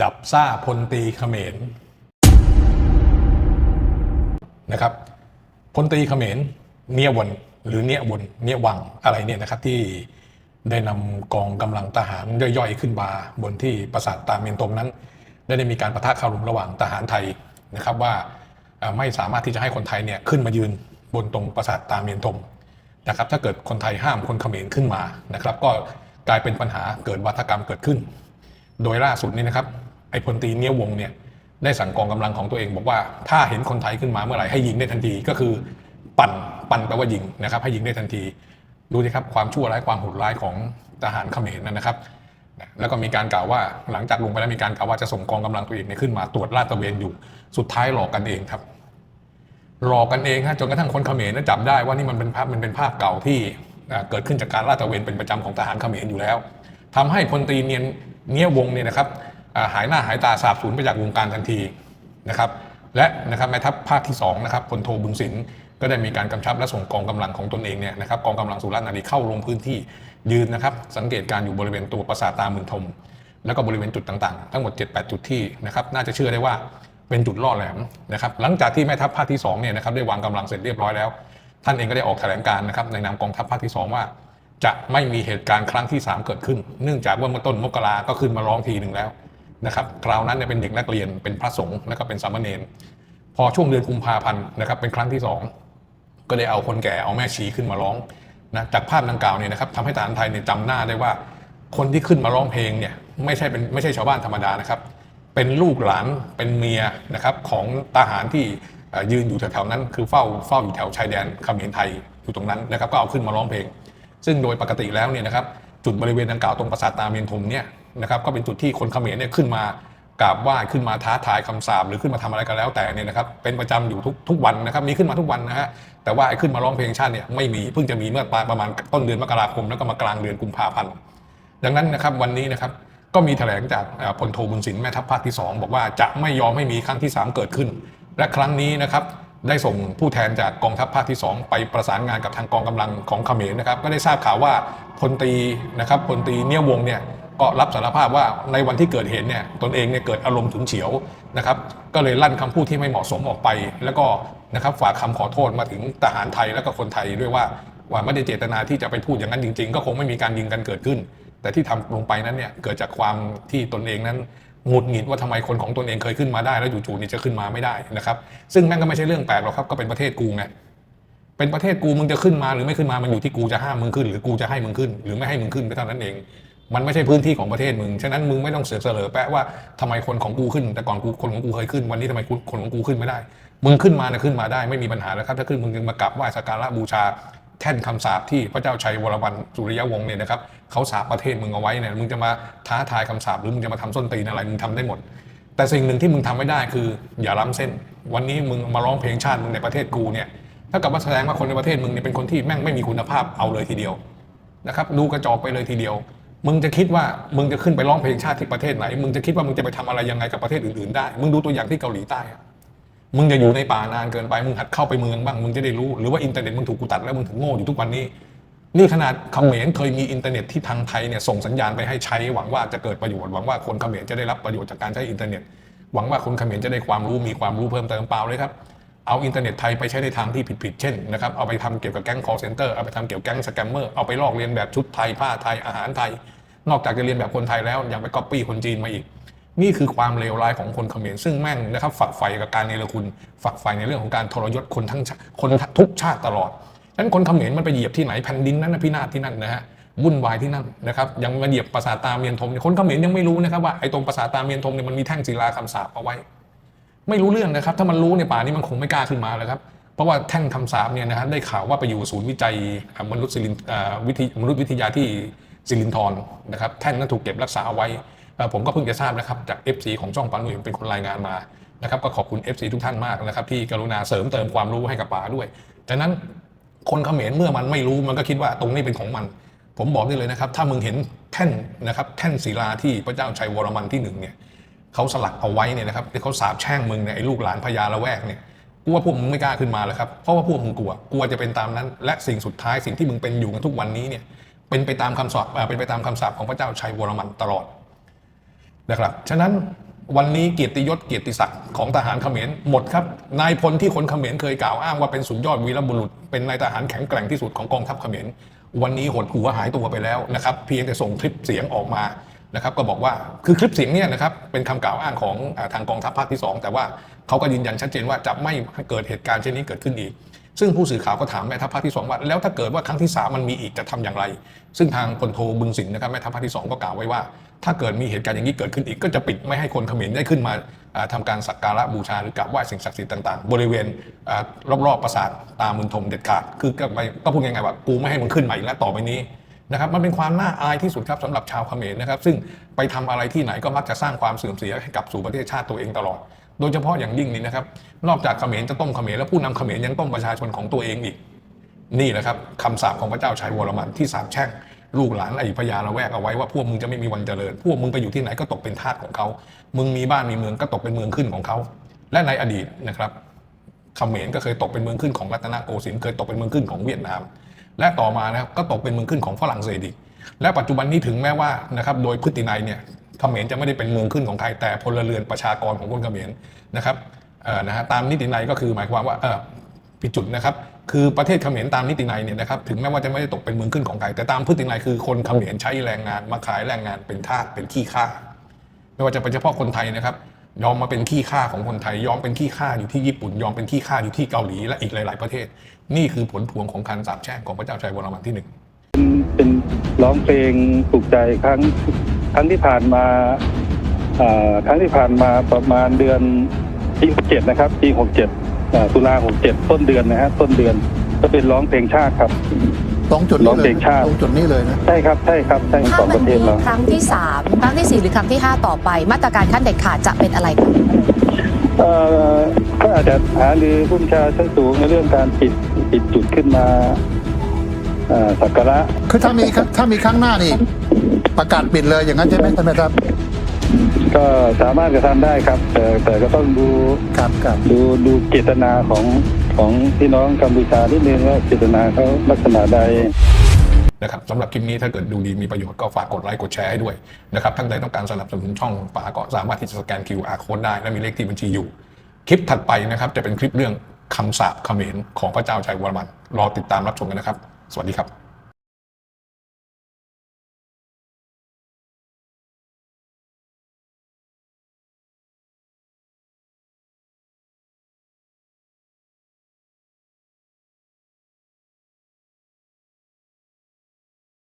ดับซ่าพลตีเขมรนะครับพลตีเขมรเนียวนหรือเนียวนเนียวังอะไรเนี่ยนะครับที่ได้นำกองกำลังทหารย่อยๆ ขึ้นมาบนที่ปราสาทตาเมียนตมนั้น ได้ได้มีการประทะคารมระหว่างทหารไทยนะครับว่าไม่สามารถที่จะให้คนไทยเนี่ยขึ้นมายืนบนตรงปราสาทตาเมียนตมนะครับถ้าเกิดคนไทยห้ามคนเขมรขึ้นมานะครับ ก็กลายเป็นปัญหาเกิดวัฒกรรมเกิดขึ้น โดยล่าสุดนี่นะครับไอ้พลตีเนี่ยวงเนี่ยได้สั่งกองกำลังของตัวเอง บอกว่าถ้าเห็นคนไทยขึ้นมาเมื่อไหร่ให้ยิงได้ทันทีก็คือปั่นปั่นแปลว่ายิงนะครับ ให้ยิงได้ทันทีดูสิครับความชั่วร้ายความโหดร้ายของทหารเขมรนั่นนะครับ แล้วก็มีการกล่าวว่าหลังจากลงไปแล้วมีการกล่าวว่าจะส่งกองกำลังตัวเองเนี่ยขึ้นมาตรวจลาดตระเวนอยู่สุดท้ายหลอกกันเองครับ หลอกกันเองฮะจนกระทั่งคนเขมรจับได้ว่านี่มันเป็นภาพมันเป็นภาพเก่าที่เกิดขึ้นจากการลาดตระเวนเป็นประจำของทหารเขมรอยู่แล้วทำให้พลตรีเนียน เนียวงเนี่ยนะครับหายหน้าหายตาสาบสูญไปจากวงการทันทีนะครับและนะครับแม่ทัพภาคที่2นะครับพลโทบุญสินก็ได้มีการกำชับและส่งกองกำลังของตนเองเนี่ยนะครับกองกำลังสุรารีเข้าลงพื้นที่ยืนนะครับ สังเกตการอยู่บริเวณตัวปราสาทตามืนทม แล้วก็บริเวณจุดต่างๆ ทั้งหมด 7-8 จุดที่นะครับน่าจะเชื่อได้ว่าเป็นจุดล่อแหลมนะครับหลังจากที่แม่ทัพภาคที่2เนี่ยนะครับได้วางกำลังเสร็จเรียบร้อยแล้ว ท่านเองก็ได้ออกแถลงการนะครับในนามกองทัพภาคที่ 2 ว่า จะไม่มีเหตุการณ์ครั้งที่ 3 เกิดขึ้น เนื่องจากว่าเมื่อต้นมกราก็ขึ้นมาร้องทีหนึ่งแล้วนะครับ คราวนั้นเนี่ยเป็นเด็กนักเรียนเป็นพระสงฆ์แล้วก็เป็นสามเณรพอช่วงเดือนกุมภาพันธ์นะครับเป็นครั้งที่สองก็ได้เอาคนแก่เอาแม่ชีขึ้นมาร้องนะจากภาพดังกล่าวเนี่ยนะครับทำให้ทหารไทยเนี่ยจำหน้าได้ว่า คนที่ขึ้นมาร้องเพลงเนี่ยไม่ใช่เป็นไม่ใช่ชาวบ้านธรรมดานะครับ เป็นลูกหลานเป็นเมียนะครับของทหารที่ยืนอยู่แถวๆนั้น คือเฝ้าเฝ้าอยู่แถวชายแดนเขมรไทยอยู่ตรงนั้นนะครับก็เอาขึ้นมาร้องเพลง ซึ่งโดยปกติแล้วเนี่ยนะครับจุดบริเวณดังกล่าวตรงปราสาทตาเมียนทมเนี่ยนะครับก็เป็นจุดที่คนเขมรเนี่ยขึ้นมากราบไหว้ขึ้นมาท้าทายคำสาปหรือขึ้นมาทำอะไรก็แล้วแต่เนี่ยนะครับเป็นประจำอยู่ทุกทุกวันนะครับมีขึ้นมาทุกวันนะฮะแต่ว่าไอ้ขึ้นมาร้องเพลงชาติเนี่ยไม่มีเพิ่งจะมีเมื่อประมาณต้นเดือนมกราคมแล้วก็มากลางเดือนกุมภาพันธ์ดังนั้นนะครับวันนี้นะครับก็มีแถลงจากพลโทบุญสินแม่ทัพภาคที่ 2 บอกว่าจะไม่ยอมให้มีครั้งที่ 3 เกิดขึ้น และครั้งนี้นะครับ ได้ส่งผู้แทนจากกองทัพภาคที่ 2 ไปประสานงานกับทางกองกำลังของเขมรนะครับ ก็ได้ทราบข่าวว่าพลตีนะครับพลตีเนี่ยวงเนี่ยก็รับสารภาพว่าในวันที่เกิดเหตุเนี่ยตนเองเนี่ยเกิดอารมณ์ฉุนเฉียวนะครับ ก็เลยลั่นคำพูดที่ไม่เหมาะสมออกไป แล้วก็นะครับฝากคำขอโทษมาถึงทหารไทยและก็คนไทยด้วยว่าว่าไม่ได้เจตนาที่จะไปพูดอย่างนั้นจริง ๆ ก็คงไม่มีการยิงกันเกิดขึ้น แต่ที่ทำลงไปนั้นเนี่ยเกิดจากความที่ตนเองนั้น หงุดหงิดว่าทำไมคนของตนเองเคยขึ้นมาได้แล้วจู่ๆนี่จะขึ้นมาไม่ได้นะครับ ซึ่งนั่นก็ไม่ใช่เรื่องแปลกหรอกครับก็เป็นประเทศกูไงเป็นประเทศกูมึงจะขึ้นมาหรือไม่ขึ้นมามันอยู่ที่กูจะห้ามมึงขึ้น หรือกูจะให้มึงขึ้น หรือไม่ให้มึงขึ้นไปเท่านั้นเอง มันไม่ใช่พื้นที่ของประเทศมึงฉะนั้นมึงไม่ต้องเสือกเสลอแปะว่าทำไมคนของกูขึ้น แต่ก่อนกูคนของกูเคยขึ้น วันนี้ทำไมกูคนของกูขึ้นไม่ได้ มึงขึ้นมาเนี่ยขึ้นมาได้ไม่มีปัญหาแล้วครับถ้าขึ้นมึงมากราบไหว้สักการะบูชา แท่นคำสาปที่พระเจ้าชัยวรวันสุริยวงศ์เนี่ยนะครับเขาสาปประเทศมึงเอาไว้เนี่ยมึงจะมาท้าทายคำสาปหรือมึงจะมาทำส้นตีนอะไรมึงทำได้หมด แต่สิ่งหนึ่งที่มึงทำไม่ได้คือ อย่าล้ำเส้น วันนี้มึงมาร้องเพลงชาติมึงในประเทศกูเนี่ยถ้ากับว่าแสดงว่าคนในประเทศมึงเนี่ยเป็นคนที่แม่งไม่มีคุณภาพเอาเลยทีเดียวนะครับดูกระจอกไปเลยทีเดียว มึงจะคิดว่ามึงจะขึ้นไปร้องเพลงชาติที่ประเทศไหน มึงจะคิดว่ามึงจะไปทำอะไรยังไงกับประเทศอื่นๆได้ มึงดูตัวอย่างที่เกาหลีใต้ มึงจะอยู่ในป่านานเกินไป มึงหัดเข้าไปเมืองบ้าง มึงจะได้รู้ หรือว่าอินเทอร์เน็ตมึงถูกกูตัดแล้วมึงถึงโง่อยู่ทุกวันนี้ นี่ขนาดเขมรเคยมีอินเทอร์เน็ตที่ทางไทยเนี่ยส่งสัญญาณไปให้ใช้หวังว่าจะเกิดประโยชน์หวังว่าคนเขมรจะได้รับประโยชน์จากการใช้อินเทอร์เน็ต หวังว่าคนเขมรจะได้ความรู้มีความรู้เพิ่มเติมเปล่าเลยครับเอาอินเทอร์เน็ตไทยไปใช้ในทางที่ผิดๆ เช่นนะครับเอาไปทำเกี่ยวกับแก๊ง call center เอาไปทำเกี่ยวกับแก๊งสแกมเมอร์เอาไปลอกเลียนแบบชุดไทยผ้าไทยอาหารไทย นอกจากจะเรียนแบบคนไทยแล้วยังไปก๊อปปี้คนจีนมาอีก นี่คือความเลวร้ายของคนเขมรซึ่งแม่งนะครับฝักใฝ่กับการเนรคุณ ฝักใฝ่ในเรื่องของการทรยศคนทั้งคนทุกชาติตลอดฉะนั้นคนเขมรมันไปเหยียบที่ไหนแผ่นดินนั้นพินาศที่นั่นนะฮะวุ่นวายที่นั่นนะครับยังมาเหยียบปราสาทตาเมียนทมคนเขมรยังไม่รู้นะครับว่าไอ้ตรงปราสาทตาเมียนทมเนี่ยมันมีแท่งศิลาคำสาปเอาไว้ ไม่รู้เรื่องนะครับ ถ้ามันรู้เนี่ยป่านี้มันคงไม่กล้าขึ้นมาแล้วครับเพราะว่าแท่งคำสาปเนี่ยนะฮะได้ข่าวว่าไปอยู่ศูนย์วิจัยมนุษย์ศิลินวิทยมนุษยวิทยาที่สิรินธรนะครับแท่งนั้นถูกเก็บรักษาเอาไว้ ผมก็เพิ่งจะทราบนะครับจาก FC ของช่องปานุ่ยเป็นคนรายงานมานะครับก็ขอบคุณ FC ทุกท่านมากนะครับที่กรุณาเสริมเติมความรู้ให้กับป๋าด้วยดังนั้นคนเขมรเมื่อมันไม่รู้มันก็คิดว่าตรงนี้เป็นของมัน ผมบอกได้เลยนะครับ ถ้ามึงเห็นแท่นนะครับแท่นศิลาที่พระเจ้าชัยวรมันที่หนึ่งเนี่ยเขาสลักเอาไว้เนี่ยนะครับที่เขาสาบแช่งมึงเนี่ยไอ้ลูกหลานพญาละแวกเนี่ยกูว่าพวกมึงไม่กล้าขึ้นมาเลยครับเพราะว่าพวกมึงกลัวกลัวจะเป็นตามนั้น และสิ่งสุดท้ายสิ่งที่มึงเป็นอยู่กันทุกวันนี้เนี่ยเป็นไปตามคำสอบเป็นไปตามคำสาปของพระเจ้าชัยวรมันตลอด นะครับฉะนั้นวันนี้เกียรติยศเกียรติศักดิ์ของทหารเขมรหมดครับนายพลที่คนเขมรเคยกล่าวอ้างว่าเป็นสุดยอดวีรบุรุษ เป็นนายทหารแข็งแกร่งที่สุดของกองทัพเขมรวันนี้หดหัวหายตัวไปแล้วนะครับเพียงแต่ส่งคลิปเสียงออกมานะครับก็บอกว่าคือคลิปเสียงเนี่ยนะครับเป็นคำกล่าวอ้างของอทางกองทัพภาคที่สองแต่ว่าเขาก็ยืนยันชัดเจนว่าจะไม่เกิดเหตุการณ์เช่นนี้เกิดขึ้นอีก ซึ่งผู้สื่อข่าวก็ถามแม่ทัพภาคที่สองว่า แล้วถ้าเกิดว่าครั้งที่สามมันมีอีกจะทำอย่างไร ซึ่งทางพลโทบึงสินนะครับแม่ทัพภาคที่สองก็กล่าวไว้ว่า ถ้าเกิดมีเหตุการณ์อย่างนี้เกิดขึ้นอีกก็จะปิดไม่ให้คนเขมรได้ขึ้นมาทำาการสักการะบูชาหรือกราบไหว้สิ่งศักดิ์สิทธิ์ต่างๆ บริเวณรอบๆปราสาทตามุนทมเด็ดขาดคือก็ไปก็พูดง่ายๆว่ากูไม่ให้มึงขึ้นมาอีกแล้วต่อไปนี้นะครับมันเป็นความน่าอายที่สุดครับสำหรับชาวเขมรนะครับ ซึ่งไปทำอะไรที่ไหนก็มักจะสร้างความเสื่อมเสียให้กับสู่ประเทศชาติตัวเองตลอด โดยเฉพาะอย่างยิ่งนี่นะครับ นอกจากเขมรจะต้มเขมรแล้วผู้นำเขมรยังต้มประชาชนของตัวเองอีก นี่แหละครับคำสาปของพระเจ้าชัยวรมันที่สาปแช่ง ลูกหลานไอ้พญาละแวกเอาไว้ว่าพวกมึงจะไม่มีวันเจริญ พวกมึงไปอยู่ที่ไหนก็ตกเป็นทาสของเขา มึงมีบ้านมีเมืองก็ตกเป็นเมืองขึ้นของเขา และในอดีตนะครับเขมรก็เคยตกเป็นเมืองขึ้นของรัตนโกสินทร์เคยตกเป็นเมืองขึ้นของเวียดนาม และต่อมานะครับก็ตกเป็นเมืองขึ้นของฝรั่งเศสอีกและปัจจุบันนี้ถึงแม้ว่านะครับโดยพฤตินัยเนี่ยเขมรจะไม่ได้เป็นเมืองขึ้นของใครแต่พลเรือนประชากรของคนเขมรนะครับเอ่อนะฮะตามนิตินัยก็คือหมายความว่าเออผิดจุดนะครับ คือประเทศเขมรตามนิตินัยเนี่ยนะครับถึงแม้ว่าจะไม่ได้ตกเป็นเมืองขึ้นของใครแต่ตามพฤตินัยคือคนเขมรใช้แรงงานมาขายแรงงานเป็นทาสเป็นขี้ข้าไม่ว่าจะเป็นเฉพาะคนไทยนะครับยอมมาเป็นขี้ข้าของคนไทยยอมเป็นขี้ข้าอยู่ที่ญี่ปุ่นยอมเป็นขี้ข้าอยู่ที่เกาหลีและอีกหลาย ๆ ประเทศ นี่คือผลพวงของการสาปแช่งของพระเจ้าชัยวรมันที่หนึ่งเป็นร้องเพลงปลุกใจครั้งครั้งที่ผ่านมาอ่าครั้งที่ผ่านมาประมาณเดือนปีหกเจ็ดนะครับปีหกเจ็ด ตุลาหกเจ็ดต้นเดือนนะฮะต้นเดือน ก็เป็นร้องเพลงชาติครับตรงจุดร้นี้องเลเพลยงชาติ ตรงจุดนี้เลยนะ ใช่ครับใช่ครับใช่สถ้าองปมันระเทมีศเรา ครั้งที่3ครั้งที่4หรือครั้งที่5ต่อไป มาตรการขั้นเด็ดขาดจะเป็นอะไรคะเอ่อก็อาจจะหาหรือผู้บัญชาชั้นสูงในเรื่องการปิดปิดจุดขึ้นมาอ่าสักการะคือถ้ามีถ้ามีครั้งหน้านี่ ประกาศปิดเลยอย่างนั้นใช่ไหมท่านแม่ทัพ ก็สามารถกระทำได้ครับ แต่แต่ก็ต้องดูครับครับดูดูเจตนาของของพี่น้องกัมพูชานิดนึงว่าเจตนาเขาลักษณะใด นะครับสำหรับคลิปนี้ถ้าเกิดดูดีมีประโยชน์ก็ฝากกดไลค์กดแชร์ให้ด้วยนะครับท่านใดต้องการสนับสนุนช่องฝาก็สามารถที่จะสแกน QR code ได้และมีเลขที่บัญชีอยู่ คลิปถัดไปนะครับจะเป็นคลิปเรื่องคำสาปเขมรของพระเจ้าชัยวรมัน รอติดตามรับชมกันนะครับ สวัสดีครับ